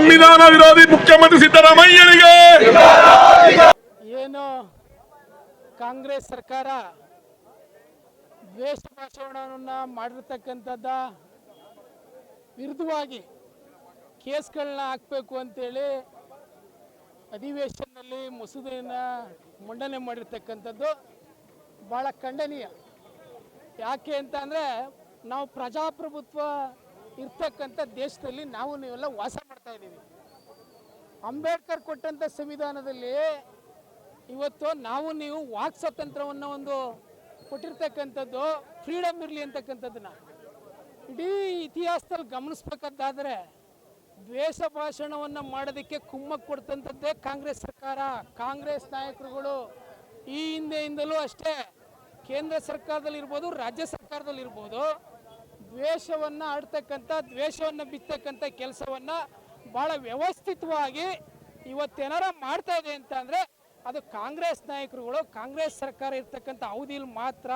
ಸಂವಿಧಾನ ವಿರೋಧಿ ಮುಖ್ಯಮಂತ್ರಿ ಸಿದ್ದರಾಮಯ್ಯನಿಗೆ! ಏನು ಕಾಂಗ್ರೆಸ್ ಸರ್ಕಾರ ದ್ವೇಷ ಭಾಷಣವನ್ನ ಮಾಡಿರ್ತಕ್ಕಂಥದ್ದ ವಿರುದ್ಧವಾಗಿ ಕೇಸ್ಗಳನ್ನ ಹಾಕಬೇಕು ಅಂತೇಳಿ ಅಧಿವೇಶನದಲ್ಲಿ ಮಸೂದೆಯನ್ನು ಮಂಡನೆ ಮಾಡಿರ್ತಕ್ಕಂಥದ್ದು ಭಾಳ ಖಂಡನೀಯ. ಯಾಕೆ ಅಂತ ಅಂದರೆ ನಾವು ಪ್ರಜಾಪ್ರಭುತ್ವ ಇರ್ತಕ್ಕಂಥ ದೇಶದಲ್ಲಿ ನಾವು ನೀವೆಲ್ಲ ವಾಸ ಮಾಡ್ತಾ ಇದ್ದೀವಿ. ಅಂಬೇಡ್ಕರ್ ಕೊಟ್ಟಂಥ ಸಂವಿಧಾನದಲ್ಲಿ ಇವತ್ತು ನಾವು ನೀವು ವಾಕ್ ಸ್ವಾತಂತ್ರ್ಯವನ್ನು ಒಂದು ಕೊಟ್ಟಿರ್ತಕ್ಕಂಥದ್ದು ಫ್ರೀಡಮ್ ಇರಲಿ ಅಂತಕ್ಕಂಥದ್ದನ್ನ. ಇಡೀ ಇತಿಹಾಸದಲ್ಲಿ ಗಮನಿಸ್ಬೇಕಂತಾದರೆ ದ್ವೇಷ ಭಾಷಣವನ್ನು ಮಾಡೋದಕ್ಕೆ ಕುಮ್ಮಕ್ಕೆ ಕೊಡ್ತಂಥದ್ದೇ ಕಾಂಗ್ರೆಸ್ ಸರ್ಕಾರ. ಕಾಂಗ್ರೆಸ್ ನಾಯಕರುಗಳು ಈ ಹಿಂದೆಯಿಂದಲೂ ಅಷ್ಟೇ. ಕೇಂದ್ರ ಸರ್ಕಾರದಲ್ಲಿರ್ಬೋದು, ರಾಜ್ಯ ಸರ್ಕಾರದಲ್ಲಿ ಇರ್ಬೋದು ದ್ವೇಷವನ್ನು ಆಡ್ತಕ್ಕಂಥ, ದ್ವೇಷವನ್ನು ಬಿತ್ತಕ್ಕಂಥ ಕೆಲಸವನ್ನು ಭಾಳ ವ್ಯವಸ್ಥಿತವಾಗಿ ಇವತ್ತೇನಾರ ಮಾಡ್ತಾ ಇದೆ ಅಂತ ಅಂದರೆ ಅದು ಕಾಂಗ್ರೆಸ್ ನಾಯಕರುಗಳು, ಕಾಂಗ್ರೆಸ್ ಸರ್ಕಾರ ಇರ್ತಕ್ಕಂಥ ಅವಧಿಲಿ ಮಾತ್ರ.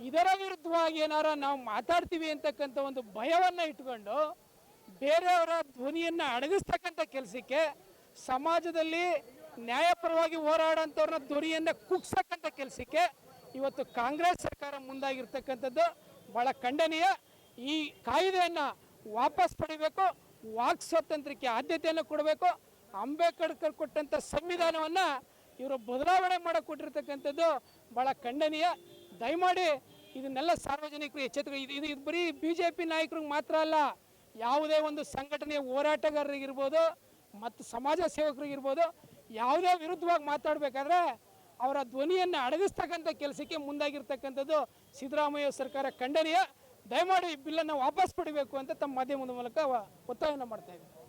ಇದರ ವಿರುದ್ಧವಾಗಿ ಏನಾರ ನಾವು ಮಾತಾಡ್ತೀವಿ ಅಂತಕ್ಕಂಥ ಒಂದು ಭಯವನ್ನು ಇಟ್ಕೊಂಡು ಬೇರೆಯವರ ಧ್ವನಿಯನ್ನು ಅಡಗಿಸ್ತಕ್ಕಂಥ ಕೆಲಸಕ್ಕೆ ಸಮಾಜದಲ್ಲಿ ನ್ಯಾಯಪರವಾಗಿ ಹೋರಾಡೋಂಥವ್ರನ್ನ ಧ್ವನಿಯನ್ನು ಕುಗ್ಸಕ್ಕಂಥ ಕೆಲಸಕ್ಕೆ ಇವತ್ತು ಕಾಂಗ್ರೆಸ್ ಸರ್ಕಾರ ಮುಂದಾಗಿರ್ತಕ್ಕಂಥದ್ದು ಭಾಳ ಖಂಡನೀಯ. ಈ ಕಾಯ್ದೆಯನ್ನು ವಾಪಸ್ ಪಡಿಬೇಕು, ವಾಕ್ ಸ್ವಾತಂತ್ರ್ಯಕ್ಕೆ ಆದ್ಯತೆಯನ್ನು ಕೊಡಬೇಕು ಅಂಬೇಡ್ಕರ್ ಕೊಟ್ಟಂಥ ಸಂವಿಧಾನವನ್ನು ಇವರು ಬದಲಾವಣೆ ಮಾಡಕ್ಕೆ ಕೊಟ್ಟಿರ್ತಕ್ಕಂಥದ್ದು ಭಾಳ ಖಂಡನೀಯ. ದಯಮಾಡಿ ಇದನ್ನೆಲ್ಲ ಸಾರ್ವಜನಿಕರು ಎಚ್ಚೆತ್ತು ಇದು ಇದು ಬರೀ ಬಿ ಜೆ ಪಿ ನಾಯಕರಿಗೆ ಮಾತ್ರ ಅಲ್ಲ, ಯಾವುದೇ ಒಂದು ಸಂಘಟನೆಯ ಹೋರಾಟಗಾರರಿಗಿರ್ಬೋದು, ಮತ್ತು ಸಮಾಜ ಸೇವಕರಿಗಿರ್ಬೋದು, ಯಾವುದೇ ವಿರುದ್ಧವಾಗಿ ಮಾತಾಡಬೇಕಾದ್ರೆ ಅವರ ಧ್ವನಿಯನ್ನು ಅಡಗಿಸ್ತಕ್ಕಂಥ ಕೆಲಸಕ್ಕೆ ಮುಂದಾಗಿರ್ತಕ್ಕಂಥದ್ದು ಸಿದ್ದರಾಮಯ್ಯ ಸರ್ಕಾರ ಖಂಡನೀಯ. ದಯಮಾಡಿ ಈ ಬಿಲ್ಲನ್ನು ವಾಪಸ್ ಪಡಿಬೇಕು ಅಂತ ತಮ್ಮ ಮಾಧ್ಯಮದ ಮೂಲಕ ಒತ್ತಾಯವನ್ನು ಮಾಡ್ತಾ ಇದ್ದೀನಿ